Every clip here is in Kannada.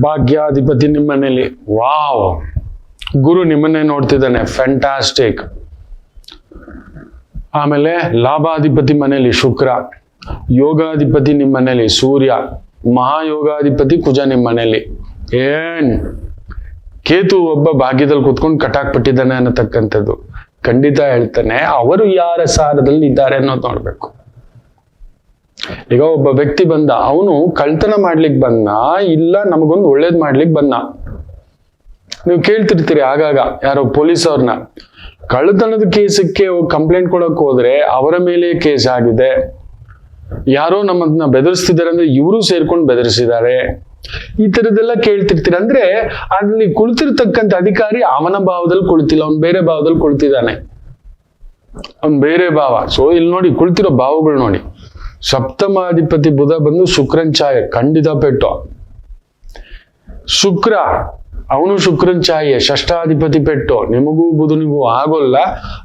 ಭಾಗ್ಯಾಧಿಪತಿ ನಿಮ್ಮನೇಲಿ. ವಾವ್. ಗುರು ನಿಮ್ಮನ್ನೇ ನೋಡ್ತಿದ್ದಾನೆ. ಫ್ಯಾಂಟಾಸ್ಟಿಕ್ ಆಮೇಲೆ ಲಾಭಾಧಿಪತಿ ಮನೇಲಿ ಶುಕ್ರ. ಯೋಗಾಧಿಪತಿ ನಿಮ್ಮ ಮನೇಲಿ ಸೂರ್ಯ. ಮಹಾಯೋಗಾಧಿಪತಿ ಕುಜ ನಿಮ್ಮ ಮನೇಲಿ ಏನ್? ಕೇತು ಒಬ್ಬ ಭಾಗ್ಯದಲ್ಲಿ ಕುತ್ಕೊಂಡು ಕಟಾಕ್ಬಿಟ್ಟಿದ್ದಾನೆ ಅನ್ನತಕ್ಕಂಥದ್ದು. ಖಂಡಿತ ಹೇಳ್ತಾನೆ. ಅವರು ಯಾರ ಸಾರದಲ್ಲಿ ಇದ್ದಾರೆ ಅನ್ನೋದು ನೋಡ್ಬೇಕು. ಈಗ ಒಬ್ಬ ವ್ಯಕ್ತಿ ಬಂದ, ಅವನು ಕಳ್ತನ ಮಾಡ್ಲಿಕ್ಕೆ ಬಂದ, ಇಲ್ಲ ನಮಗೊಂದು ಒಳ್ಳೇದ್ ಮಾಡ್ಲಿಕ್ಕೆ ಬಂದ. ನೀವು ಕೇಳ್ತಿರ್ತೀರಿ ಆಗಾಗ, ಯಾರೋ ಪೊಲೀಸ್ ಅವ್ರನ್ನ ಕಳ್ಳತನದ ಕೇಸಕ್ಕೆ ಕಂಪ್ಲೇಂಟ್ ಕೊಡಕ್ ಹೋದ್ರೆ ಅವರ ಮೇಲೆ ಕೇಸ್ ಆಗಿದೆ. ಯಾರೋ ನಮ್ಮನ್ನ ಬೆದರಿಸ್ತಿದ್ದಾರೆ ಅಂದ್ರೆ ಇವರು ಸೇರ್ಕೊಂಡು ಬೆದರಿಸಿದ್ದಾರೆ. ಈ ತರದೆಲ್ಲ ಕೇಳ್ತಿರ್ತೀರ ಅಂದ್ರೆ ಅಲ್ಲಿ ಕುಳಿತಿರ್ತಕ್ಕಂಥ ಅಧಿಕಾರಿ ಅವನ ಭಾವದಲ್ಲಿ ಕುಳಿತಿಲ್ಲ, ಅವ್ನು ಬೇರೆ ಭಾವದಲ್ಲಿ ಕುಳಿತಿದ್ದಾನೆ. ಅವ್ನ್ ಬೇರೆ ಭಾವ. ಸೊ ಇಲ್ಲಿ ನೋಡಿ ಕುಳಿತಿರೋ ಭಾವಗಳು ನೋಡಿ. ಸಪ್ತಮಾಧಿಪತಿ ಬುಧ ಬಂದು ಶುಕ್ರನ್ ಛಾಯೆ, ಖಂಡಿತ ಪೆಟ್ಟು. ಶುಕ್ರ, ಅವನು ಶುಕ್ರನ್ ಛಾಯೆ, ಷಷ್ಠಾಧಿಪತಿ ಪೆಟ್ಟು. ನಿಮಗೂ ಬುಧನಿಗೂ ಆಗೋಲ್ಲ,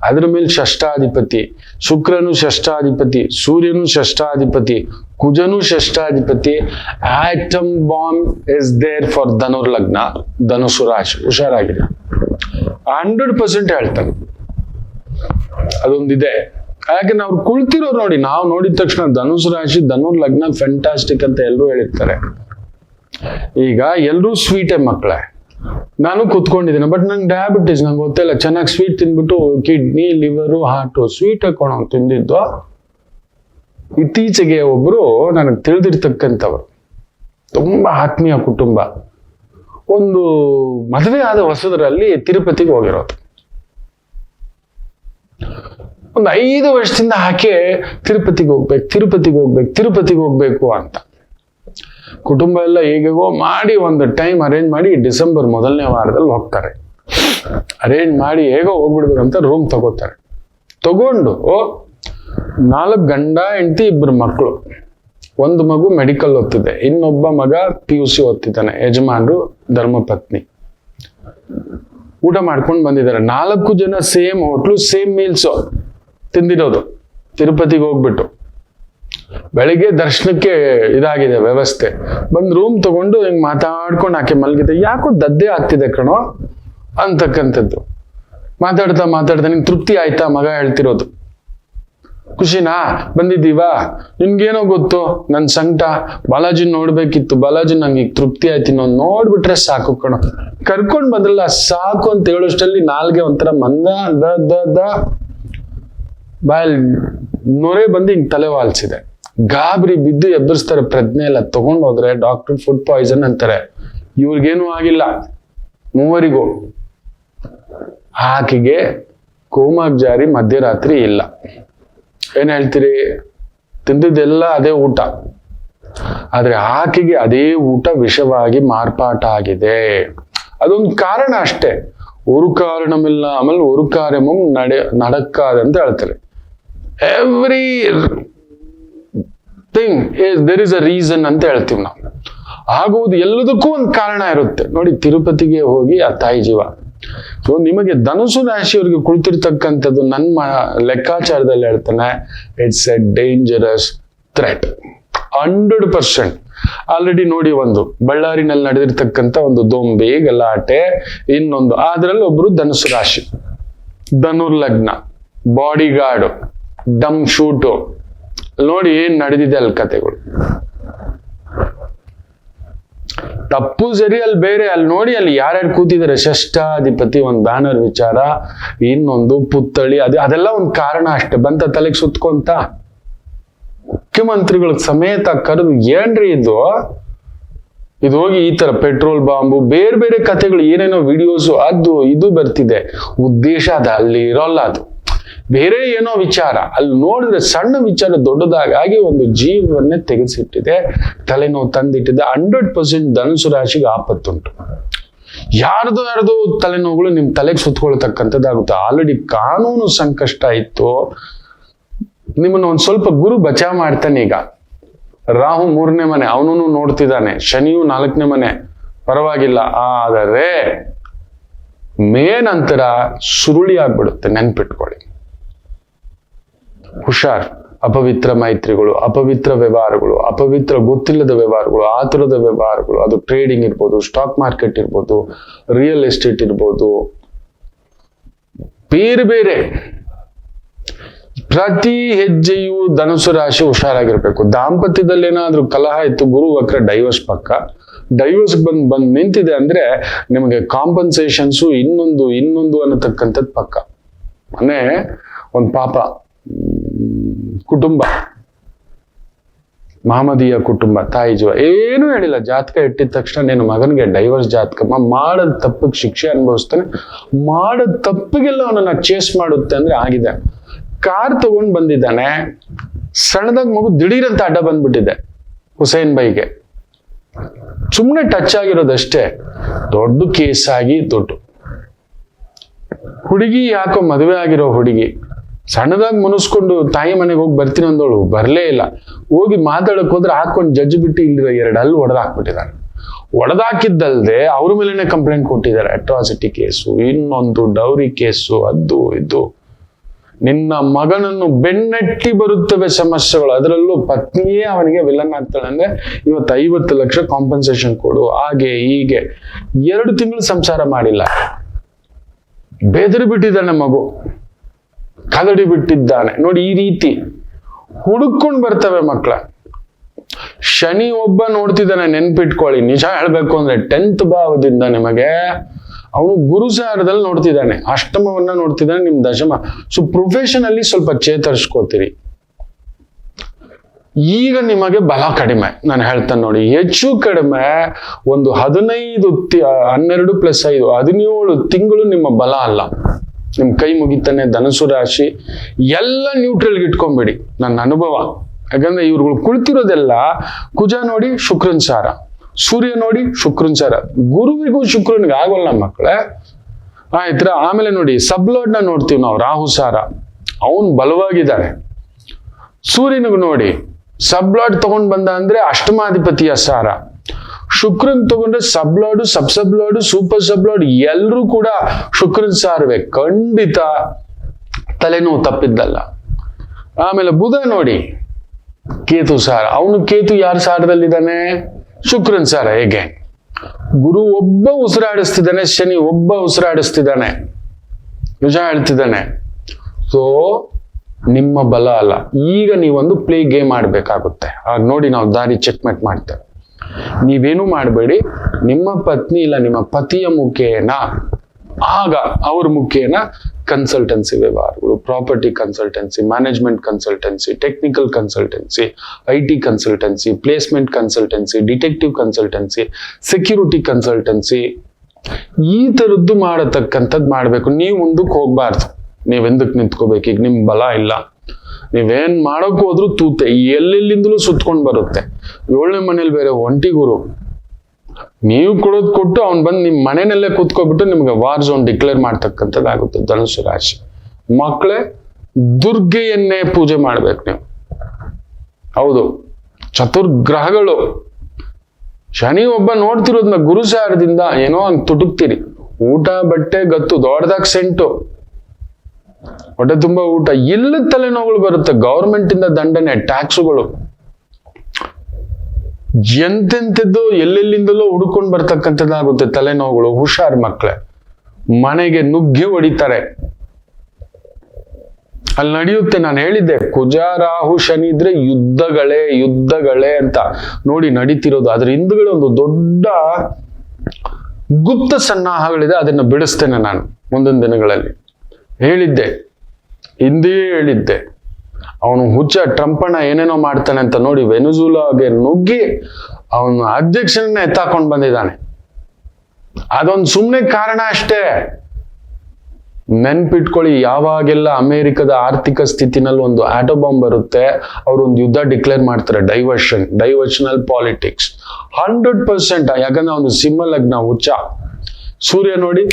ಅದ್ರ ಮೇಲೆ ಷಷ್ಠಾಧಿಪತಿ. ಶುಕ್ರನು ಷಷ್ಠಾಧಿಪತಿ, ಸೂರ್ಯನು ಷಷ್ಠಾಧಿಪತಿ, ಕುಜನು ಷಷ್ಠಾಧಿಪತಿ. Atom bomb is there for ಧನುರ್ ಲಗ್ನ. ಧನುಸು ರಾಶಿ ಹುಷಾರಾಗಿದೆ ಹಂಡ್ರೆಡ್ ಪರ್ಸೆಂಟ್ ಹೇಳ್ತಾನೆ. ಅದೊಂದಿದೆ. ಯಾಕಂದ್ರೆ ಅವ್ರು ಕುಳಿತಿರೋರು ನೋಡಿ, ನಾವು ನೋಡಿದ ತಕ್ಷಣ ಧನುಸ್ ರಾಶಿ, ಧನುರ್ ಲಗ್ನ ಫೆಂಟಾಸ್ಟಿಕ್ ಅಂತ ಎಲ್ಲರೂ ಹೇಳಿರ್ತಾರೆ. ಈಗ ಎಲ್ಲರೂ ಸ್ವೀಟೇ ಮಕ್ಕಳೇ ನಾನು ಕುತ್ಕೊಂಡಿದ್ದೀನಿ ಬಟ್ ನಂಗೆ ಡಯಾಬಿಟಿಸ್ ನಂಗೆ ಗೊತ್ತಿಲ್ಲ. ಚೆನ್ನಾಗಿ ಸ್ವೀಟ್ ತಿಂದ್ಬಿಟ್ಟು ಕಿಡ್ನಿ ಲಿವರು ಹಾರ್ಟು ಸ್ವೀಟ್ ಹಾಕೋಣ ತಿಂದಿದ್ದು. ಇತ್ತೀಚೆಗೆ ಒಬ್ಬರು ನನಗೆ ತಿಳಿದಿರ್ತಕ್ಕಂಥವ್ರು. ತುಂಬಾ ಆತ್ಮೀಯ ಕುಟುಂಬ. ಒಂದು ಮದುವೆ ಆದ ಹೊಸದರಲ್ಲಿ ತಿರುಪತಿಗೆ ಹೋಗಿರೋದು. ಒಂದು ಐದು ವರ್ಷದಿಂದ ಆಕೆ ತಿರುಪತಿಗೆ ಹೋಗ್ಬೇಕು ತಿರುಪತಿಗೆ ಹೋಗ್ಬೇಕು ತಿರುಪತಿಗೆ ಹೋಗ್ಬೇಕು ಅಂತ. ಕುಟುಂಬ ಎಲ್ಲ ಹೇಗೆಗೋ ಮಾಡಿ ಒಂದು ಟೈಮ್ ಅರೇಂಜ್ ಮಾಡಿ ಡಿಸೆಂಬರ್ ಮೊದಲನೇ ವಾರದಲ್ಲಿ ಹೋಗ್ತಾರೆ. ಅರೇಂಜ್ ಮಾಡಿ ಹೇಗೋ ಹೋಗ್ಬಿಡ್ಬೇಕು ಅಂತ ರೂಮ್ ತಗೋತಾರೆ. ತಗೊಂಡು ನಾಲ್ಕು ಗಂಡ, ಹೆಂಡತಿ ಇಬ್ಬರು ಮಕ್ಕಳು ಒಂದು ಮಗು ಮೆಡಿಕಲ್ ಓದ್ತಿದೆ. ಇನ್ನೊಬ್ಬ ಮಗ ಪಿ ಯು ಸಿ ಓದ್ತಿದ್ದಾನೆ, ಯಜಮಾನ್ರು, ಧರ್ಮಪತ್ನಿ. ಊಟ ಮಾಡ್ಕೊಂಡು ಬಂದಿದ್ದಾರೆ. ನಾಲ್ಕು ಜನ ಸೇಮ್ ಹೋಟ್ಲು ಸೇಮ್ ಮೀಲ್ಸು ತಿಂದಿರೋದು. ತಿರುಪತಿಗೆ ಹೋಗ್ಬಿಟ್ಟು. ಬೆಳಿಗ್ಗೆ ದರ್ಶನಕ್ಕೆ ಇದಾಗಿದೆ ವ್ಯವಸ್ಥೆ. ಬಂದ್ ರೂಮ್ ತಗೊಂಡು ಹಿಂಗ್ ಮಾತಾಡ್ಕೊಂಡು ಆಕೆ ಮಲಗಿದೆ. ಯಾಕೋ ದದ್ದೆ ಆಗ್ತಿದೆ ಕಣೋ ಅಂತಕ್ಕಂಥದ್ದು. ಮಾತಾಡ್ತಾ ಮಾತಾಡ್ತಾ ನಿಂಗೆ ತೃಪ್ತಿ ಆಯ್ತಾ ಮಗ ಹೇಳ್ತಿರೋದು. ಖುಷಿನಾ? ಬಂದಿದ್ದೀವಾ? ನಿನ್ಗೇನೋ ಗೊತ್ತು? ನನ್ನ ಸಂಕಟ. ಬಾಲಾಜಿ ನೋಡ್ಬೇಕಿತ್ತು. ಬಾಲಾಜಿ ನಂಗೆ ಈಗ ತೃಪ್ತಿ ಆಯ್ತು. ಇನ್ನೊಂದು ನೋಡ್ಬಿಟ್ರೆ ಸಾಕು ಕಣೋ. ಕರ್ಕೊಂಡ್ ಬಂದ್ರಲ್ಲ ಸಾಕು ಅಂತ ಹೇಳೋಷ್ಟಲ್ಲಿ ನಾಲ್ಗೆ ಒಂಥರ ಮಂದ ದ ದ. ಬಾಯ್ ನೊರೆ ಬಂದು ಹಿಂಗೆ ತಲೆ ವಾಲ್ಸಿದೆ. ಗಾಬರಿ ಬಿದ್ದು ಎಬ್ಬರಿಸ್ತಾರೆ ಪ್ರಜ್ಞೆ ಎಲ್ಲ ತಗೊಂಡು ಹೋದ್ರೆ ಡಾಕ್ಟರ್ ಫುಡ್ ಪಾಯ್ಸನ್ ಅಂತಾರೆ. ಇವ್ರಿಗೇನು ಆಗಿಲ್ಲ. ಮೂವರಿಗೂ. ಆಕೆಗೆ ಕೋಮಾಗ್ ಜಾರಿ ಮಧ್ಯರಾತ್ರಿ ಇಲ್ಲ. ಏನ್ ಹೇಳ್ತೀರಿ? ತಿಂದಿದ್ದೆಲ್ಲ ಅದೇ ಊಟ. ಆದ್ರೆ ಆಕೆಗೆ ಅದೇ ಊಟ ವಿಷವಾಗಿ ಮಾರ್ಪಾಟ ಆಗಿದೆ. ಅದೊಂದು ಕಾರಣ ಅಷ್ಟೇ. ಉರು ಕಾರಣಮಿಲ್ಲ ಆಮೇಲೆ ஒரு ಕಾರ್ಯಮಂಗೆ ನಡೆ ನಡಕ್ಕಾದ ಅಂತ ಹೇಳ್ತಾರೆ. Everything is there is a reason ಅಂತ ಹೇಳ್ತೀವಿ ನಾವು. ಆಗುವುದು ಎಲ್ಲದಕ್ಕೂ ಒಂದು ಕಾರಣ ಇರುತ್ತೆ. ನೋಡಿ, ತಿರುಪತಿಗೆ ಹೋಗಿ ಆ ತಾಯಿ ಜೀವ. ಸೊ ನಿಮಗೆ ಧನುಸು ರಾಶಿಯವರಿಗೆ ಕುಳಿತಿರ್ತಕ್ಕಂಥದ್ದು ನನ್ನ ಲೆಕ್ಕಾಚಾರದಲ್ಲಿ ಹೇಳ್ತಾನೆ it's a dangerous threat hundred percent already ನೋಡಿ ಒಂದು, ಬಳ್ಳಾರಿನಲ್ಲಿ ನಡೆದಿರ್ತಕ್ಕಂಥ ಒಂದು ದೊಂಬಿ, ಗಲಾಟೆ, ಇನ್ನೊಂದು. ಅದರಲ್ಲಿ ಒಬ್ರು ಧನುಸು ರಾಶಿ. ಧನುರ್ಲಗ್ನ ಬಾಡಿ ಗಾರ್ಡು ಡಮ್ ಶೂಟು. ನೋಡಿ ನಡೆದಿದೆ ಅಲ್ಲಿ ಕತೆಗಳು. ತಪ್ಪು ಸರಿ, ಅಲ್ಲಿ ಬೇರೆ. ಅಲ್ಲಿ ನೋಡಿ, ಅಲ್ಲಿ ಯಾರ್ಯಾರು ಕೂತಿದ್ದಾರೆ. ಷಷ್ಟಾಧಿಪತಿ ಒಂದು ಬ್ಯಾನರ್ ವಿಚಾರ, ಇನ್ನೊಂದು ಪುತ್ಥಳಿ, ಅದು, ಅದೆಲ್ಲ ಒಂದು ಕಾರಣ ಅಷ್ಟೇ. ಬಂತ ತಲೆಗೆ ಸುತ್ಕೊಂತ. ಮುಖ್ಯಮಂತ್ರಿಗಳ ಸಮೇತ ಕರೆದು, ಏನ್ರಿ ಇದು? ಇದು ಹೋಗಿ ಈ ತರ ಪೆಟ್ರೋಲ್ ಬಾಂಬು, ಬೇರೆ ಬೇರೆ ಕಥೆಗಳು ಏನೇನೋ ವಿಡಿಯೋಸು ಅದು, ಇದು ಬರ್ತಿದೆ. ಉದ್ದೇಶ ಅದು, ಅಲ್ಲಿ ಇರೋಲ್ಲ ಅದು. ಬೇರೆ ಏನೋ ವಿಚಾರ, ಅಲ್ಲಿ ನೋಡಿದ್ರೆ ಸಣ್ಣ ವಿಚಾರ ದೊಡ್ಡದಾಗಿ ಒಂದು ಜೀವವನ್ನೇ ತೆಗೆಸಿಟ್ಟಿದೆ, ತಲೆನೋವು ತಂದಿಟ್ಟಿದೆ ಹಂಡ್ರೆಡ್ ಪರ್ಸೆಂಟ್ ಧನುಸು ರಾಶಿಗೆ ಆಪತ್ತುಂಟು. ಯಾರ್ದು ಯಾರ್ದು ತಲೆನೋವುಗಳು ನಿಮ್ ತಲೆಗೆ ಸುತ್ತಕೊಳ್ತಕ್ಕಂಥದ್ದಾಗುತ್ತೆ. ಆಲ್ರೆಡಿ ಕಾನೂನು ಸಂಕಷ್ಟ ಇತ್ತು. ನಿಮ್ಮನ್ನ ಒಂದ್ ಸ್ವಲ್ಪ ಗುರು ಬಚಾವ್ ಮಾಡ್ತಾನೆ ಈಗ. ರಾಹು ಮೂರನೇ ಮನೆ ಅವನೂ ನೋಡ್ತಿದ್ದಾನೆ. ಶನಿಯು ನಾಲ್ಕನೇ ಮನೆ. ಪರವಾಗಿಲ್ಲ, ಆದರೆ ಮೇ ನಂತರ ಸುರುಳಿ ಆಗ್ಬಿಡುತ್ತೆ ನೆನ್ಪಿಟ್ಕೊಳ್ಳಿ. ಹುಷಾರ್, ಅಪವಿತ್ರ ಮೈತ್ರಿಗಳು, ಅಪವಿತ್ರ ವ್ಯವಹಾರಗಳು, ಅಪವಿತ್ರ ಗೊತ್ತಿಲ್ಲದ ವ್ಯವಹಾರಗಳು, ಆತುರದ ವ್ಯವಹಾರಗಳು, ಅದು ಟ್ರೇಡಿಂಗ್ ಇರ್ಬೋದು ಸ್ಟಾಕ್ ಮಾರ್ಕೆಟ್ ಇರ್ಬೋದು ರಿಯಲ್ ಎಸ್ಟೇಟ್ ಇರ್ಬೋದು, ಬೇರೆ ಬೇರೆ. ಪ್ರತಿ ಹೆಜ್ಜೆಯು ಧನುಸು ರಾಶಿ ಹುಷಾರಾಗಿರ್ಬೇಕು. ದಾಂಪತ್ಯದಲ್ಲಿ ಏನಾದ್ರೂ ಕಲಹ ಇತ್ತು, ಗುರು ವಕ್ರ ಡೈವರ್ಸ್ ಪಕ್ಕ. ಡೈವರ್ಸ್ ಬಂದ್ ಬಂದ್ ನಿಂತಿದೆ ಅಂದ್ರೆ ನಿಮಗೆ ಕಾಂಪನ್ಸೇಷನ್ಸು ಇನ್ನೊಂದು ಇನ್ನೊಂದು ಅನ್ನತಕ್ಕಂಥದ್ದು ಪಕ್ಕ. ಮನೆ ಒಂದು ಪಾಪ. ಕುಟುಂಬ. ಮಹಮದೀಯ ಕುಟುಂಬ, ತಾಯಿ ಜೀವ. ಏನೂ ಹೇಳಿಲ್ಲ. ಜಾತಕ ಇಟ್ಟಿದ ತಕ್ಷಣ ನೀನು ಮಗನಿಗೆ ಡೈವರ್ಸ್ ಜಾತಕಮ್ಮ, ಮಾಡದ ತಪ್ಪಿಗೆ ಶಿಕ್ಷೆ ಅನುಭವಿಸ್ತಾನೆ. ಮಾಡದ ತಪ್ಪಿಗೆಲ್ಲ ಅವನನ್ನ ಚೇಸ್ ಮಾಡುತ್ತೆ ಅಂದ್ರೆ ಆಗಿದೆ. ಕಾರ್ ತಗೊಂಡ್ ಬಂದಿದ್ದಾನೆ. ಸಣ್ಣದಾಗ ಮಗು ದಿಢೀರಂತ ಅಡ್ಡ ಬಂದ್ಬಿಟ್ಟಿದೆ ಹುಸೇನ್ ಬೈಗೆ ಸುಮ್ಮನೆ ಟಚ್ ಆಗಿರೋದಷ್ಟೇ. ದೊಡ್ಡ ಕೇಸ್ ಆಗಿ ದೊಡ್ಡ. ಹುಡುಗಿ ಯಾಕೋ ಮದುವೆ ಆಗಿರೋ ಹುಡುಗಿ. ಸಣ್ಣದಾಗಿ ಮುನಿಸ್ಕೊಂಡು ತಾಯಿ ಮನೆಗೆ ಹೋಗಿ ಬರ್ತೀನಿ ಅಂದವಳು ಬರಲೇ ಇಲ್ಲ. ಹೋಗಿ ಮಾತಾಡಕ್ ಹೋದ್ರೆ ಹಾಕೊಂಡು ಜಡ್ಜ್ ಬಿಟ್ಟು ಇಲ್ಲಿರೋ ಎರಡು ಅಲ್ಲಿ ಹೊಡೆದಾಕ್ಬಿಟ್ಟಿದ್ದಾರೆ ಹೊಡೆದಾಕಿದ್ದಲ್ದೆ ಅವ್ರ ಮೇಲೇನೆ ಕಂಪ್ಲೇಂಟ್ ಕೊಟ್ಟಿದ್ದಾರೆ ಅಟ್ರಾಸಿಟಿ ಕೇಸು ಇನ್ನೊಂದು ಡೌರಿ ಕೇಸು ಅದು, ಇದು. ನಿನ್ನ ಮಗನನ್ನು ಬೆನ್ನಟ್ಟಿ ಬರುತ್ತವೆ ಸಮಸ್ಯೆಗಳು. ಅದರಲ್ಲೂ ಪತ್ನಿಯೇ ಅವನಿಗೆ ವಿಲನ್ ಆಗ್ತಾಳೆ ಅಂದ್ರೆ ಇವತ್ತು ಐವತ್ತು ಲಕ್ಷ ಕಾಂಪನ್ಸೇಷನ್ ಕೊಡು, ಹಾಗೆ, ಹೀಗೆ. ಎರಡು ತಿಂಗಳು ಸಂಸಾರ ಮಾಡಿಲ್ಲ. ಬೆದರಿ ಬಿಟ್ಟಿದ್ದಾನೆ ಮಗು. ಕದಡಿ ಬಿಟ್ಟಿದ್ದಾನೆ. ನೋಡಿ ಈ ರೀತಿ ಹುಡುಕೊಂಡು ಬರ್ತವೆ ಮಕ್ಕಳ ಶನಿ ಒಬ್ಬ ನೋಡ್ತಿದ್ದಾನೆ, ನೆನ್ಪಿಟ್ಕೊಳ್ಳಿ. ನಿಜ ಹೇಳ್ಬೇಕು ಅಂದ್ರೆ ಟೆಂತ್ ಭಾವದಿಂದ ನಿಮಗೆ ಅವನು ಗುರುಸಾರದಲ್ಲಿ ನೋಡ್ತಿದ್ದಾನೆ. ಅಷ್ಟಮವನ್ನ ನೋಡ್ತಿದ್ದಾನೆ ನಿಮ್ ದಶಮ. ಸೊ ಪ್ರೊಫೆಷನ್ ಅಲ್ಲಿ ಸ್ವಲ್ಪ ಚೇತರಿಸ್ಕೋತೀರಿ. ಈಗ ನಿಮಗೆ ಬಲ ಕಡಿಮೆ. ನಾನು ಹೇಳ್ತೇನೆ ನೋಡಿ, ಹೆಚ್ಚು ಕಡಿಮೆ ಒಂದು ಹದಿನೈದು ಹನ್ನೆರಡು ಪ್ಲಸ್ ಐದು, ಹದಿನೇಳು ತಿಂಗಳು ನಿಮ್ಮ ಬಲ ಅಲ್ಲ. ನಿಮ್ ಕೈ ಮುಗಿತಾನೆ ಧನಸು ರಾಶಿ, ಎಲ್ಲ ನ್ಯೂಟ್ರಲ್ಗೆ ಇಟ್ಕೊಂಬಿಡಿ ನನ್ನ ಅನುಭವ. ಯಾಕಂದ್ರೆ ಇವ್ರುಗಳು ಕುಳಿತಿರೋದೆಲ್ಲ ಕುಜ ನೋಡಿ ಶುಕ್ರನ್ ಸಾರ, ಸೂರ್ಯ ನೋಡಿ ಶುಕ್ರನ್ ಸಾರ. ಗುರುವಿಗೂ ಶುಕ್ರನ್ಗೆ ಆಗೋಲ್ಲ ಮಕ್ಕಳೇ. ಆಯ್ತರ? ಆಮೇಲೆ ನೋಡಿ, ಸಬ್ಲೋಡ್ನ ನೋಡ್ತೀವಿ ನಾವು, ರಾಹು ಸಾರ. ಅವನ್ ಬಲವಾಗಿದ್ದಾನೆ ಸೂರ್ಯನಿಗೂ ನೋಡಿ, ಸಬ್ಲಾಡ್ ತಗೊಂಡ್ ಬಂದ ಅಂದ್ರೆ ಅಷ್ಟಮಾಧಿಪತಿಯ ಸಾರ. ಶುಕ್ರನ್ ತಗೊಂಡ್ರೆ ಸಬ್ಲಾಡು ಸಬ್ ಸಬ್ಲಾಡು ಸೂಪರ್ ಸಬ್ಲಾಡ್ ಎಲ್ಲರೂ ಕೂಡ ಶುಕ್ರನ್ ಸಾರ್ವೆ. ಖಂಡಿತ ತಲೆನೋವು ತಪ್ಪಿದ್ದಲ್ಲ. ಆಮೇಲೆ ಬುಧ ನೋಡಿ. ಕೇತು ಸಾರ. ಅವನು ಕೇತು ಯಾರ ಸಾರದಲ್ಲಿದ್ದಾನೆ? ಶುಕ್ರನ್ ಸಾರ ಹೇಗೆ? ಗುರು ಒಬ್ಬ ಉಸಿರಾಡಿಸ್ತಿದ್ದಾನೆ, ಶನಿ ಒಬ್ಬ ಉಸಿರಾಡಿಸ್ತಿದ್ದಾನೆ. ನಿಜ ಹೇಳ್ತಿದ್ದಾನೆ. ಸೊ ನಿಮ್ಮ ಬಲ ಅಲ್ಲ. ಈಗ ನೀವೊಂದು ಪ್ಲೇ ಗೇಮ್ ಆಡ್ಬೇಕಾಗುತ್ತೆ. ಆಗ ನೋಡಿ ನಾವು ದಾರಿ ಚೆಕ್ಮೆಟ್ ಮಾಡ್ತೇವೆ. ನೀವೇನು ಮಾಡಬೇಡಿ. ನಿಮ್ಮ ಪತ್ನಿ ಇಲ್ಲ, ನಿಮ್ಮ ಪತಿಯ ಮುಖೇನ, ಆಗ ಅವ್ರ ಮುಖೇನ ಕನ್ಸಲ್ಟೆನ್ಸಿ ವ್ಯವಹಾರಗಳು property consultancy management consultancy technical consultancy I T consultancy placement consultancy detective consultancy security consultancy ಈ ಥರದ್ದು ಮಾಡತಕ್ಕಂಥದ್ದು ಮಾಡಬೇಕು. ನೀವು ಮುಂದಕ್ಕೆ ಹೋಗ್ಬಾರ್ದು. ನೀವೆಂದಕ್ಕೆ ನಿಂತ್ಕೋಬೇಕು? ಈಗ ನಿಮ್ಮ ಬಲ ಇಲ್ಲ. ನೀವೇನ್ ಮಾಡೋಕ್ ಹೋದ್ರು ತೂತೆ. ಎಲ್ಲೆಲ್ಲಿಂದಲೂ ಸುತ್ಕೊಂಡ್ ಬರುತ್ತೆ. ಏಳನೇ ಮನೇಲಿ ಬೇರೆ ಒಂಟಿ ಗುರು. ನೀವು ಕೊಡೋದು ಕೊಟ್ಟು ಅವ್ನ್ ಬಂದು ನಿಮ್ ಮನೆಯಲ್ಲೇ ಕೂತ್ಕೊಬಿಟ್ಟು ನಿಮ್ಗೆ ವಾರ್ ಝೋನ್ ಡಿಕ್ಲೇರ್ ಮಾಡ್ತಕ್ಕಂಥದ್ದಾಗುತ್ತೆ ಧನುಸು ರಾಶಿ. ಮಕ್ಕಳೇ ದುರ್ಗೆಯನ್ನೇ ಪೂಜೆ ಮಾಡ್ಬೇಕು ನೀವು. ಹೌದು. ಚತುರ್ಗ್ರಹಗಳು. ಶನಿ ಒಬ್ಬ ನೋಡ್ತಿರೋದ್ನ ಗುರುಸಾರದಿಂದ ಏನೋ ಹಂಗೆ ತುಟುಕ್ತೀರಿ. ಊಟ, ಬಟ್ಟೆ, ಗತ್ತು, ದೊಡ್ಡದಾಗ ಸೆಂಟು. ಹೊಟ್ಟೆ ತುಂಬಾ ಊಟ. ಎಲ್ಲ ತಲೆನೋವುಗಳು ಬರುತ್ತೆ. ಗೌರ್ಮೆಂಟ್ ಇಂದ ದಂಡನೆ ಟ್ಯಾಕ್ಸ್ಗಳು ಎಂತೆಂಥದ್ದು ಎಲ್ಲೆಲ್ಲಿಂದಲೋ ಹುಡ್ಕೊಂಡು ಬರ್ತಕ್ಕಂಥದ್ದಾಗುತ್ತೆ ತಲೆನೋವುಗಳು. ಹುಷಾರ್ ಮಕ್ಕಳೇ ಮನೆಗೆ ನುಗ್ಗಿ ಹೊಡಿತಾರೆ. ಅಲ್ಲಿ ನಡೆಯುತ್ತೆ. ನಾನು ಹೇಳಿದ್ದೆ ಕುಜ ರಾಹು ಶನಿ ಇದ್ರೆ ಯುದ್ಧಗಳೇ ಯುದ್ಧಗಳೇ ಅಂತ ನೋಡಿ ನಡೀತಿರೋದು. ಅದ್ರ ಹಿಂದ್ಗಡೆ ಒಂದು ದೊಡ್ಡ ಗುಪ್ತ ಸನ್ನಾಹಗಳಿದೆ. ಅದನ್ನ ಬಿಡಿಸ್ತೇನೆ ನಾನು ಮುಂದಿನ ದಿನಗಳಲ್ಲಿ. ಹೇಳಿದ್ದೆ. ಹಿಂದೆ ಹೇಳಿದ್ದೆ. ಅವನು ಹುಚ್ಚ, ಟ್ರಂಪಣ್ಣ ಏನೇನೋ ಮಾಡ್ತಾನೆ ಅಂತ ನೋಡಿ ವೆನುಜುಲಾಗೆ ನುಗ್ಗಿ ಅವನು ಅಧ್ಯಕ್ಷನನ್ನ ಎತ್ತಾಕೊಂಡು ಬಂದಿದ್ದಾನೆ. ಅದೊಂದು ಸುಮ್ಮನೆ ಕಾರಣ ಅಷ್ಟೇ. ನೆನ್ಪಿಟ್ಕೊಳ್ಳಿ, ಯಾವಾಗೆಲ್ಲ ಅಮೆರಿಕದ ಆರ್ಥಿಕ ಸ್ಥಿತಿನಲ್ಲಿ ಒಂದು ಆಟೋ ಬಾಂಬ್ ಬರುತ್ತೆ ಅವರು ಒಂದು ಯುದ್ಧ ಡಿಕ್ಲೇರ್ ಮಾಡ್ತಾರೆ, diversion, diversional politics. Hundred percent, ಯಾಕಂದ್ರೆ ಒಂದು ಸಿಂಹ ಲಗ್ನ ಹುಚ್ಚ. ಸೂರ್ಯ ನೋಡಿ,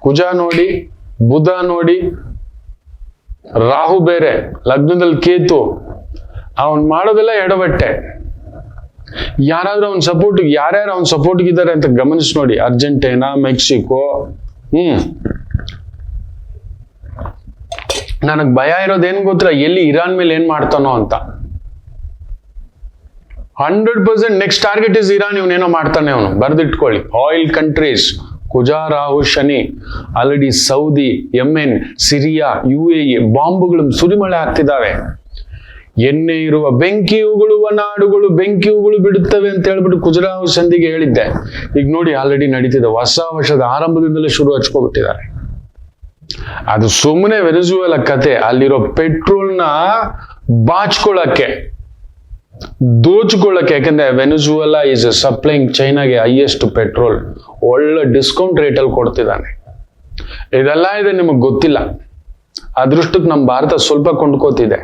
ಕುಜ ನೋಡಿ ಬುಧ ನೋಡಿ, ರಾಹು ಬೇರೆ, ಲಗ್ನದಲ್ಲಿ ಕೇತು, ಅವನ್ ಮಾಡೋದೆಲ್ಲ ಎಡವಟ್ಟೆ ಯಾರಾದ್ರೂ ಅವ್ನ ಸಪೋರ್ಟ್ ಯಾರ್ಯಾರು ಅವ್ನ ಸಪೋರ್ಟ್ ಇದ್ದಾರೆ ಅಂತ ಗಮನಿಸಿ ನೋಡಿ, ಅರ್ಜೆಂಟೈನಾ, ಮೆಕ್ಸಿಕೋ, ಹ್ಮ್. ನನಗ್ ಭಯ ಇರೋದೇನ್ ಗೊತ್ತಿಲ್ಲ ಎಲ್ಲಿ ಇರಾನ್ ಮೇಲೆ ಏನ್ ಮಾಡ್ತಾನೋ ಅಂತ. Hundred percent next target is Iran ಇವನೇನೋ ಮಾಡ್ತಾನೆ ಅವನು, ಬರ್ದಿಟ್ಕೊಳ್ಳಿ. ಆಯಿಲ್ ಕಂಟ್ರೀಸ್ ಕುಜಾ ರಾಹು Shani, already Saudi, Yemen, Syria U A ಬಾಂಬುಗಳು ಸುರಿಮಳೆ ಆಗ್ತಿದ್ದಾವೆ ಎಣ್ಣೆ ಇರುವ ಬೆಂಕಿ ಉಗುಳುವ ನಾಡುಗಳು ಬೆಂಕಿ ಉಗುಳು ಬಿಡುತ್ತವೆ ಅಂತ ಹೇಳ್ಬಿಟ್ಟು ಕುಜರಾವ್ ಸಂಧಿಗೆ ಹೇಳಿದ್ದೆ. ಈಗ ನೋಡಿ, ಆಲ್ರೆಡಿ ನಡೀತಿದೆ. ಹೊಸ ವರ್ಷದ ಆರಂಭದಿಂದಲೇ ಶುರು ಹಚ್ಕೊಬಿಟ್ಟಿದ್ದಾರೆ. ಅದು ಸುಮ್ಮನೆ ವೆನಿಜುವೆಲ ಕತೆ. ಅಲ್ಲಿರೋ ಪೆಟ್ರೋಲ್ನ ಬಾಚ್ಕೊಳ್ಳಕ್ಕೆ ದೋಚ್ಕೊಳ್ಳಕ್ಕೆ ಯಾಕಂದ್ರೆ ವೆನಿಜುವೆಲಾ ಈಸ್ ಸಪ್ಲೈಂಗ್ ಚೈನಾಗೆ ಹೈಯೆಸ್ಟ್ ಪೆಟ್ರೋಲ್ ಒಳ್ಳೆ ಡಿಸ್ಕೌಂಟ್ ರೇಟಲ್ಲಿ ಕೊಡ್ತಿದ್ದಾನೆ. ಇದೆಲ್ಲ ಇದೆ ನಿಮಗೆ ಗೊತ್ತಿಲ್ಲ. ಅದೃಷ್ಟಕ್ಕೆ ನಮ್ಮ ಭಾರತ ಸ್ವಲ್ಪ ಕೊಂಡ್ಕೋತಿದೆ.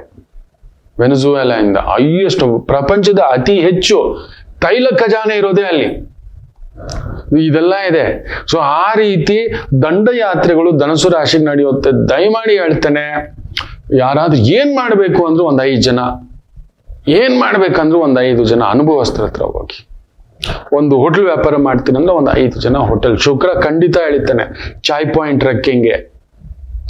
ವೆನಿಜುವೆಲಾ ಇಂದ ಹೈಯೆಸ್ಟ್ ಪ್ರಪಂಚದ ಅತಿ ಹೆಚ್ಚು ತೈಲ ಖಜಾನೆ ಇರೋದೇ ಅಲ್ಲಿ. ಇದೆಲ್ಲ ಇದೆ. ಸೊ ಆ ರೀತಿ ದಂಡಯಾತ್ರೆಗಳು ಧನಸು ರಾಶಿಗೆ ನಡೆಯುತ್ತೆ. ದಯಮಾಡಿ ಹೇಳ್ತೇನೆ, ಯಾರಾದ್ರೂ ಏನ್ ಮಾಡಬೇಕು ಅಂದ್ರೆ ಒಂದು ಐದು ಜನ ಏನ್ ಮಾಡ್ಬೇಕಂದ್ರೂ ಒಂದು ಐದು ಜನ ಅನುಭವಸ್ಥರ ಹತ್ರ ಹೋಗಿ. ಒಂದು ಹೋಟೆಲ್ ವ್ಯಾಪಾರ ಮಾಡ್ತೀನಿ ಅಂದ್ರೆ ಒಂದು ಐದು ಜನ ಹೋಟೆಲ್. ಶುಕ್ರ ಖಂಡಿತ ಹೇಳ್ತಾನೆ. ಚಾಯ್ ಪಾಯಿಂಟ್ ರಕ್ಕಿಂಗೆ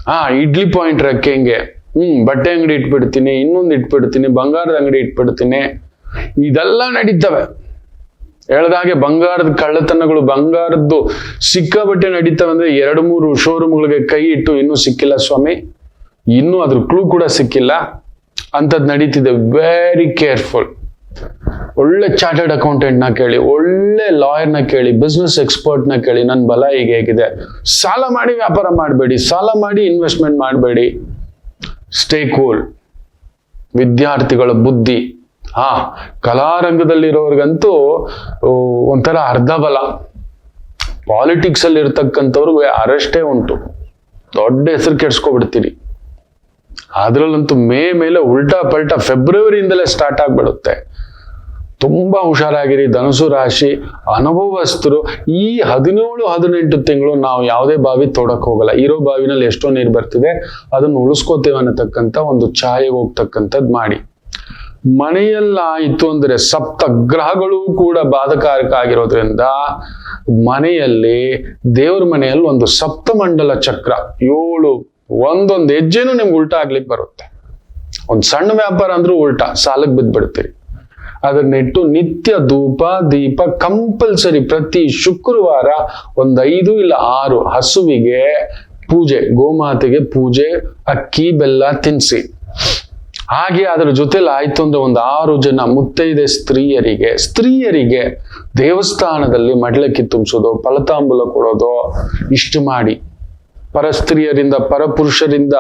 ಹಾ, ಇಡ್ಲಿ ಪಾಯಿಂಟ್ ರಕ್ಕಿಂಗೆ ಹ್ಮ್, ಬಟ್ಟೆ ಅಂಗಡಿ ಇಟ್ಬಿಡ್ತೀನಿ, ಇನ್ನೊಂದು ಇಟ್ಬಿಡ್ತೀನಿ, ಬಂಗಾರದ ಅಂಗಡಿ ಇಟ್ಬಿಡ್ತೀನಿ. ಇದೆಲ್ಲ ನಡೀತವೆ. ಹೇಳ್ದಾಗೆ ಬಂಗಾರದ ಕಳ್ಳತನಗಳು, ಬಂಗಾರದ್ದು ಸಿಕ್ಕಾಬಟ್ಟೆ ನಡೀತವೆ ಅಂದ್ರೆ ಎರಡು ಮೂರು ಶೋರೂಮ್ಗಳಿಗೆ ಕೈ ಇಟ್ಟು ಇನ್ನೂ ಸಿಕ್ಕಿಲ್ಲ ಸ್ವಾಮಿ. ಇನ್ನೂ ಅದ್ರ ಕ್ಲೂ ಕೂಡ ಸಿಕ್ಕಿಲ್ಲ. ಅಂಥದ್ದು ನಡೀತಿದೆ. ವೆರಿ ಕೇರ್ಫುಲ್ ಒಳ್ಳೆ ಚಾರ್ಟರ್ಡ್ ಅಕೌಂಟೆಂಟ್ನ ಕೇಳಿ, ಒಳ್ಳೆ ಲಾಯರ್ನ ಕೇಳಿ ಬಿಸ್ನೆಸ್ ಎಕ್ಸ್ಪರ್ಟ್ನ ಕೇಳಿ ನನ್ನ ಬಲ ಈಗ ಹೇಗಿದೆ. ಸಾಲ ಮಾಡಿ ವ್ಯಾಪಾರ ಮಾಡಬೇಡಿ, ಸಾಲ ಮಾಡಿ ಇನ್ವೆಸ್ಟ್ಮೆಂಟ್ ಮಾಡಬೇಡಿ. ಸ್ಟೇ ಕೂಲ್ ವಿದ್ಯಾರ್ಥಿಗಳ ಬುದ್ಧಿ. ಹಾ, ಕಲಾರಂಗದಲ್ಲಿರೋರ್ಗಂತೂ ಒಂಥರ ಅರ್ಧ ಬಲ. ಪಾಲಿಟಿಕ್ಸ್ ಅಲ್ಲಿ ಇರ್ತಕ್ಕಂಥವ್ರಿಗೆ ಅರೆಸ್ಟೇ ಉಂಟು. ದೊಡ್ಡ ಹೆಸರು ಕೆಡ್ಸ್ಕೊಬಿಡ್ತೀರಿ. ಅದ್ರಲ್ಲಂತೂ ಮೇ ಮೇಲೆ ಉಲ್ಟಾ ಪಲ್ಟಾ ಫೆಬ್ರವರಿಯಿಂದಲೇ ಸ್ಟಾರ್ಟ್ ಆಗ್ಬಿಡುತ್ತೆ. ತುಂಬಾ ಹುಷಾರಾಗಿರಿ, ಧನುಸು ರಾಶಿ, ಅನುಭವಸ್ಥರು, ಈ ಹದಿನೇಳು, ಹದಿನೆಂಟು ತಿಂಗಳು ನಾವು ಯಾವುದೇ ಬಾವಿ ತೋಡಕ್ ಹೋಗಲ್ಲ. ಇರೋ ಬಾವಿನಲ್ಲಿ ಎಷ್ಟೋ ನೀರು ಬರ್ತಿದೆ, ಅದನ್ನು ಉಳಿಸ್ಕೋತೇವೆ ಅನ್ನತಕ್ಕಂಥ ಒಂದು ಛಾಯೆಗೆ ಹೋಗ್ತಕ್ಕಂಥದ್ದು ಮಾಡಿ. ಮನೆಯಲ್ಲಾಯಿತು ಅಂದ್ರೆ ಸಪ್ತ ಗ್ರಹಗಳು ಕೂಡ ಬಾಧಕಾರಕ ಆಗಿರೋದ್ರಿಂದ ಮನೆಯಲ್ಲಿ ದೇವ್ರ ಮನೆಯಲ್ಲಿ ಒಂದು ಸಪ್ತಮಂಡಲ ಚಕ್ರ, ಏಳು ಒಂದೊಂದು ಹೆಜ್ಜೆನೂ ನಿಮ್ಗೆ ಉಲ್ಟಾ ಆಗ್ಲಿಕ್ಕೆ ಬರುತ್ತೆ. ಒಂದು ಸಣ್ಣ ವ್ಯಾಪಾರ ಅಂದ್ರೂ ಉಲ್ಟಾ ಸಾಲಕ್ಕೆ ಬಿದ್ದ್ಬಿಡ್ತೀರಿ ಅದನ್ನಿಟ್ಟು ನಿತ್ಯ ಧೂಪ, ದೀಪ ಕಂಪಲ್ಸರಿ ಪ್ರತಿ ಶುಕ್ರವಾರ ಒಂದು ಐದು ಇಲ್ಲ ಆರು ಹಸುವಿಗೆ ಪೂಜೆ, ಗೋಮಾತೆಗೆ ಪೂಜೆ, ಅಕ್ಕಿ, ಬೆಲ್ಲ ತಿನ್ಸಿ. ಹಾಗೆ ಅದರ ಜೊತೆಲಿ ಆಯ್ತು ಅಂದ್ರೆ ಒಂದು ಆರು ಜನ ಮುತ್ತೈದೆ ಸ್ತ್ರೀಯರಿಗೆ ಸ್ತ್ರೀಯರಿಗೆ ದೇವಸ್ಥಾನದಲ್ಲಿ ಮಡ್ಲಕ್ಕಿ ತುಂಬಿಸೋದು, ಫಲತಾಂಬುಲ ಕೊಡೋದು ಇಷ್ಟು ಮಾಡಿ. ಪರಸ್ತ್ರೀಯರಿಂದ, ಪರಪುರುಷರಿಂದ,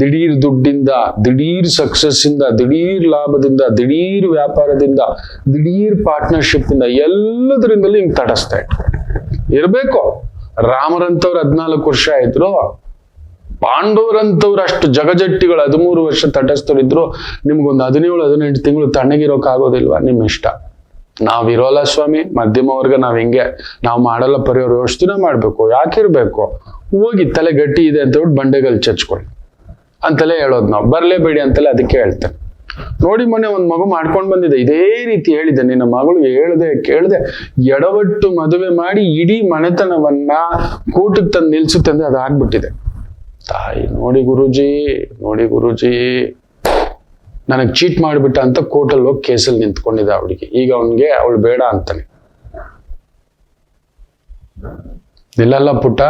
ದಿಢೀರ್ ದುಡ್ಡಿಂದ, ದಿಢೀರ್ ಸಕ್ಸಸ್ ಇಂದ ದಿಢೀರ್ ಲಾಭದಿಂದ, ದಿಢೀರ್ ವ್ಯಾಪಾರದಿಂದ, ದಿಢೀರ್ ಪಾರ್ಟ್ನರ್ಶಿಪ್ ಇಂದ ಎಲ್ಲದರಿಂದಲೂ ಹಿಂಗ್ ತಟಸ್ತಾ ಇಟ್ಕೊಳ್ಳಿ ಇರ್ಬೇಕು. ರಾಮರಂತವ್ರು ಹದ್ನಾಲ್ಕು ವರ್ಷ ಆಯ್ತು ಪಾಂಡವರಂತವ್ರು ಅಷ್ಟು ಜಗಜಟ್ಟಿಗಳು ಹದಿಮೂರು ವರ್ಷ ತಟಸ್ಥರಿದ್ರು ನಿಮ್ಗೊಂದು ಹದಿನೇಳು, ಹದಿನೆಂಟು ತಿಂಗಳು ತಣ್ಣಗಿರೋಕ್ಕಾಗೋದಿಲ್ವಾ ನಿಮ್ಮ ಇಷ್ಟ ನಾವಿರೋಲ್ಲ ಸ್ವಾಮಿ, ಮಧ್ಯಮ ವರ್ಗ ನಾವ್ ಹಿಂಗೆ. ನಾವು ಮಾಡಲ್ಲ ಎಷ್ಟು ದಿನ ಮಾಡ್ಬೇಕು. ಯಾಕಿರ್ಬೇಕು? ಹೋಗಿ ತಲೆ ಗಟ್ಟಿ ಇದೆ ಅಂತ ಹೇಳ್ಬಿಟ್ಟು ಬಂಡೆಗಲ್ಲಿ ಚಚ್ಕೊಳ್ಳಿ ಅಂತಲೇ ಹೇಳೋದು ನಾವು. ಬರಲೇಬೇಡಿ ಅಂತಲೇ ಅದಕ್ಕೆ ಹೇಳ್ತೇನೆ ನೋಡಿ ಮೊನ್ನೆ ಒಂದು ಮಗು ಮಾಡ್ಕೊಂಡು ಬಂದಿದೆ. ಇದೇ ರೀತಿ ಹೇಳಿದೆ. ನಿನ್ನ ಮಗಳು ಹೇಳ್ದೆ, ಕೇಳ್ದೆ. ಎಡವಟ್ಟು ಮದುವೆ ಮಾಡಿ ಇಡೀ ಮನೆತನವನ್ನ ಕೂಟಕ್ಕೆ ತಂದು ನಿಲ್ಸುತ್ತೆ ಅಂದ್ರೆ ಅದಾಗ್ಬಿಟ್ಟಿದೆ ತಾಯಿ, ನೋಡಿ ಗುರುಜಿ ನೋಡಿ ಗುರುಜಿ. ನನಗೆ ಚೀಟ್ ಮಾಡಿಬಿಟ್ಟ ಅಂತ ಕೋರ್ಟಲ್ಲಿ ಹೋಗಿ ಕೇಸಲ್ಲಿ ನಿಂತ್ಕೊಂಡಿದ್ದ ಅವಳಿಗೆ ಈಗ ಅವನಿಗೆ ಅವಳು ಬೇಡ ಅಂತಾನೆ. ಇಲ್ಲಲ್ಲ ಪುಟ್ಟ?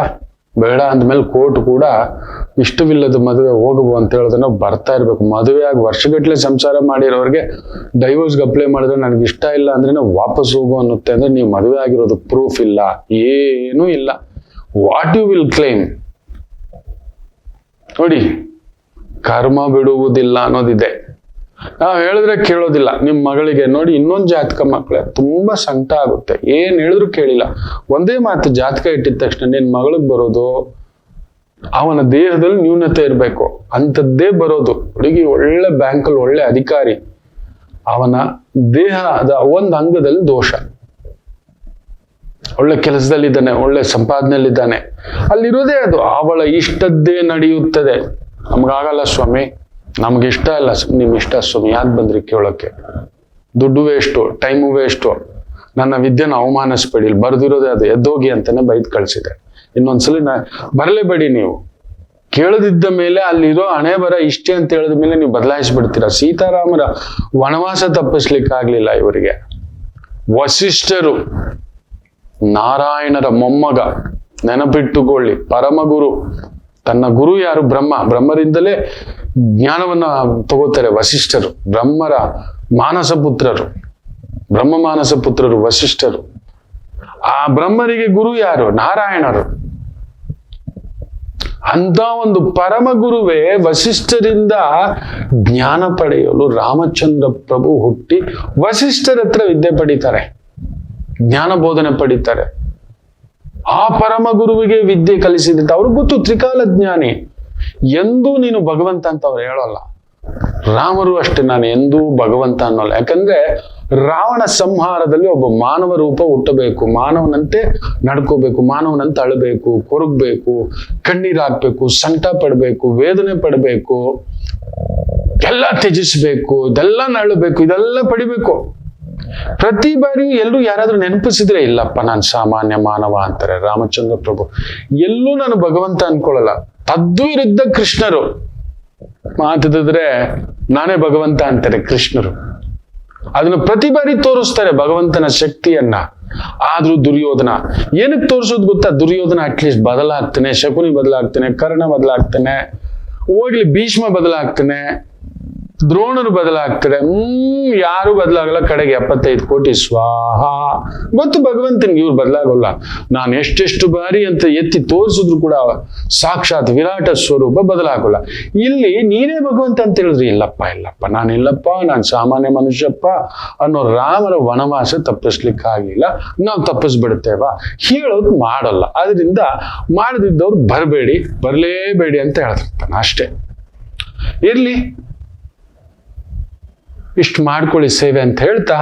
ಬೇಡ ಅಂದ್ಮೇಲೆ ಕೋರ್ಟ್ ಕೂಡ ಇಷ್ಟವಿಲ್ಲದ ಮದುವೆ ಹೋಗಬು ಅಂತ ಹೇಳಿದ್ರೆ ಬರ್ತಾ ಇರ್ಬೇಕು. ಮದುವೆ ಆಗಿ ವರ್ಷಗಟ್ಟಲೆ ಸಂಸಾರ ಮಾಡಿರೋರಿಗೆ ಡೈವೋರ್ಸ್ಗೆ ಅಪ್ಲೈ ಮಾಡಿದ್ರೆ ನನಗೆ ಇಷ್ಟ ಇಲ್ಲ ಅಂದ್ರೆ ನಾವು ವಾಪಸ್ ಹೋಗು ಅನ್ನುತ್ತೆ ಅಂದ್ರೆ ನೀವು ಮದುವೆ ಆಗಿರೋದು ಪ್ರೂಫ್ ಇಲ್ಲ. ಏನೂ ಇಲ್ಲ. ವಾಟ್ ಯು ವಿಲ್ ಕ್ಲೈಮ್ ನೋಡಿ, ಕರ್ಮ ಬಿಡುವುದಿಲ್ಲ ಅನ್ನೋದಿದೆ. ನಾವು ಹೇಳಿದ್ರೆ ಕೇಳೋದಿಲ್ಲ. ನಿಮ್ ಮಗಳಿಗೆ. ನೋಡಿ, ಇನ್ನೊಂದು ಜಾತಕ ಮಕ್ಕಳೇ ತುಂಬಾ ಸಂಕಟ ಆಗುತ್ತೆ. ಏನ್ ಹೇಳಿದ್ರು ಕೇಳಿಲ್ಲ. ಒಂದೇ ಮಾತು ಜಾತಕ ಇಟ್ಟಿದ ತಕ್ಷಣ ನಿನ್ ಮಗಳಿಗೆ ಬರೋದು, ಅವನ ದೇಹದಲ್ಲಿ ನ್ಯೂನತೆ ಇರಬೇಕು. ಅಂಥದ್ದೇ ಬರೋದು. ಹುಡುಗಿ ಒಳ್ಳೆ ಬ್ಯಾಂಕಲ್ಲಿ ಒಳ್ಳೆ ಅಧಿಕಾರಿ. ಅವನ ದೇಹದ ಒಂದು ಅಂಗದಲ್ಲಿ ದೋಷ. ಒಳ್ಳೆ ಕೆಲಸದಲ್ಲಿದ್ದಾನೆ, ಒಳ್ಳೆ ಸಂಪಾದನೆಯಲ್ಲಿದ್ದಾನೆ. ಅಲ್ಲಿರೋದೇ ಅದು. ಅವಳ ಇಷ್ಟದ್ದೇ ನಡೆಯುತ್ತದೆ. ನಮಗಾಗಲ್ಲ ಸ್ವಾಮಿ. ನಮ್ಗೆ ಇಷ್ಟ ಇಲ್ಲ ನಿಮ್ ಇಷ್ಟ ಸ್ವಾಮಿ ಯಾಕೆ ಬಂದ್ರಿ ಕೇಳೋಕೆ ದುಡ್ಡು ವೇಸ್ಟು ಟೈಮು ವೇಸ್ಟು ನನ್ನ ವಿದ್ಯೆನ ಅವಮಾನಿಸ್ಬೇಡಿ, ಇಲ್ಲಿ ಬರ್ದಿರೋದೇ ಅದು. ಎದ್ದೋಗಿ ಅಂತಾನೆ ಬೈದ್ ಕಳ್ಸಿದೆ. ಇನ್ನೊಂದ್ಸಲಿ ನಾ ಬರಲೇಬೇಡಿ ನೀವು. ಕೇಳದಿದ್ದ ಮೇಲೆ ಅಲ್ಲಿರೋ ಹಣೆ ಬರ ಇಷ್ಟೇ ಅಂತ ಹೇಳಿದ ಮೇಲೆ ನೀವು ಬದಲಾಯಿಸ್ಬಿಡ್ತೀರಾ? ಸೀತಾರಾಮರ ವನವಾಸ ತಪ್ಪಿಸ್ಲಿಕ್ಕಾಗ್ಲಿಲ್ಲ ಇವರಿಗೆ. ವಸಿಷ್ಠರು, ನಾರಾಯಣರ ಮೊಮ್ಮಗ, ನೆನಪಿಟ್ಟುಕೊಳ್ಳಿ, ಪರಮಗುರು. ತನ್ನ ಗುರು ಯಾರು? ಬ್ರಹ್ಮ. ಬ್ರಹ್ಮರಿಂದಲೇ ಜ್ಞಾನವನ್ನ ತಗೋತಾರೆ ವಸಿಷ್ಠರು, ಬ್ರಹ್ಮರ ಮಾನಸ ಪುತ್ರರು, ಬ್ರಹ್ಮ ಮಾನಸ ಪುತ್ರರು ವಸಿಷ್ಠರು. ಆ ಬ್ರಹ್ಮರಿಗೆ ಗುರು ಯಾರು? ನಾರಾಯಣರು. ಅಂತ ಒಂದು ಪರಮ ಗುರುವೇ ವಸಿಷ್ಠರಿಂದ ಜ್ಞಾನ ಪಡೆಯಲು ರಾಮಚಂದ್ರ ಪ್ರಭು ಹುಟ್ಟಿ ವಸಿಷ್ಠರ ಹತ್ರ ವಿದ್ಯೆ ಪಡಿತಾರೆ, ಜ್ಞಾನ ಬೋಧನೆ ಪಡಿತಾರೆ. ಆ ಪರಮ ಗುರುವಿಗೆ ವಿದ್ಯೆ ಕಲಿಸಿದಂತ ಅವ್ರಿಗೆ ಗೊತ್ತು ತ್ರಿಕಾಲ ಜ್ಞಾನಿ. ಎಂದೂ ನೀನು ಭಗವಂತ ಅಂತ ಅವ್ರು ಹೇಳೋಲ್ಲ. ರಾಮರು ಅಷ್ಟೇ, ನಾನು ಎಂದೂ ಭಗವಂತ ಅನ್ನೋಲ್ಲ. ಯಾಕಂದ್ರೆ ರಾವಣ ಸಂಹಾರದಲ್ಲಿ ಒಬ್ಬ ಮಾನವ ರೂಪ ಹುಟ್ಟಬೇಕು. ಮಾನವನಂತೆ ನಡ್ಕೋಬೇಕು, ಮಾನವನಂತೆ ಅಳಬೇಕು, ಕೊರಗಬೇಕು ಕಣ್ಣೀರಾಕ್ಬೇಕು ಸಂಕಟ ಪಡಬೇಕು, ವೇದನೆ ಪಡ್ಬೇಕು, ಎಲ್ಲ ತ್ಯಜಿಸ್ಬೇಕು, ಇದೆಲ್ಲ ನಳಬೇಕು ಇದೆಲ್ಲ ಪಡಿಬೇಕು. ಪ್ರತಿ ಬಾರಿಯೂ ಎಲ್ಲರೂ ಯಾರಾದ್ರೂ ನೆನಪಿಸಿದ್ರೆ, ಇಲ್ಲಪ್ಪ, ನಾನು ಸಾಮಾನ್ಯ ಮಾನವ ಅಂತಾರೆ ರಾಮಚಂದ್ರ ಪ್ರಭು. ಎಲ್ಲೂ ನಾನು ಭಗವಂತ ಅನ್ಕೊಳ್ಳಲ್ಲ. ತದ್ವಿರುದ್ಧ ಕೃಷ್ಣರು. ಮಾತಿದ್ರೆ ನಾನೇ ಭಗವಂತ ಅಂತಾರೆ ಕೃಷ್ಣರು. ಅದನ್ನು ಪ್ರತಿ ಬಾರಿ ತೋರಿಸ್ತಾರೆ ಭಗವಂತನ ಶಕ್ತಿಯನ್ನ. ಆದ್ರೂ ದುರ್ಯೋಧನ, ಏನಕ್ಕೆ ತೋರಿಸೋದು ಗೊತ್ತಾ? ದುರ್ಯೋಧನ ಅಟ್ಲೀಸ್ಟ್ ಬದಲಾಗ್ತಾನೆ, ಶಕುನಿ ಬದಲಾಗ್ತಾನೆ, ಕರ್ಣ ಬದಲಾಗ್ತಾನೆ, ಹೋಗ್ಲಿ ಭೀಷ್ಮ ಬದಲಾಗ್ತಾನೆ. ದ್ರೋಣರು ಬದಲಾಗ್ತಾರೆ. ಹ್ಮ್, ಯಾರು ಬದಲಾಗಲ್ಲ. ಕಡೆಗೆ ಎಪ್ಪತ್ತೈದು ಕೋಟಿ ಸ್ವಾಹ. ಗೊತ್ತು ಭಗವಂತನಿಗೆ ಇವ್ರು ಬದಲಾಗಲ್ಲ. ನಾನು ಎಷ್ಟೆಷ್ಟು ಬಾರಿ ಅಂತ ಎತ್ತಿ ತೋರಿಸಿದ್ರು ಕೂಡ ಸಾಕ್ಷಾತ್ ವಿರಾಟ ಸ್ವರೂಪ ಬದಲಾಗಲ್ಲ. ಇಲ್ಲಿ ನೀನೇ ಭಗವಂತ ಅಂತ ಹೇಳಿದ್ರಿ, ಇಲ್ಲಪ್ಪ ಇಲ್ಲಪ್ಪ, ನಾನು ಇಲ್ಲಪ್ಪ, ನಾನು ಸಾಮಾನ್ಯ ಮನುಷ್ಯಪ್ಪ ಅನ್ನೋ ರಾಮರ ವನವಾಸ ತಪ್ಪಿಸ್ಲಿಕ್ಕಾಗಿಲ್ಲ ನಾವು ತಪ್ಪಿಸ್ಬಿಡ್ತೇವ ಹೇಳೋದು ಮಾಡಲ್ಲ. ಅದರಿಂದ ಮಾಡದಿದ್ದವ್ರು ಬರಬೇಡಿ, ಬರಲೇಬೇಡಿ ಅಂತ ಹೇಳ್ತಿರ್ತಾನೆ ಅಷ್ಟೇ. ಇರ್ಲಿ. ಇಷ್ಟು ಮಾಡ್ಕೊಳ್ಳಿ ಸೇವೆ ಅಂತ ಹೇಳ್ತಾ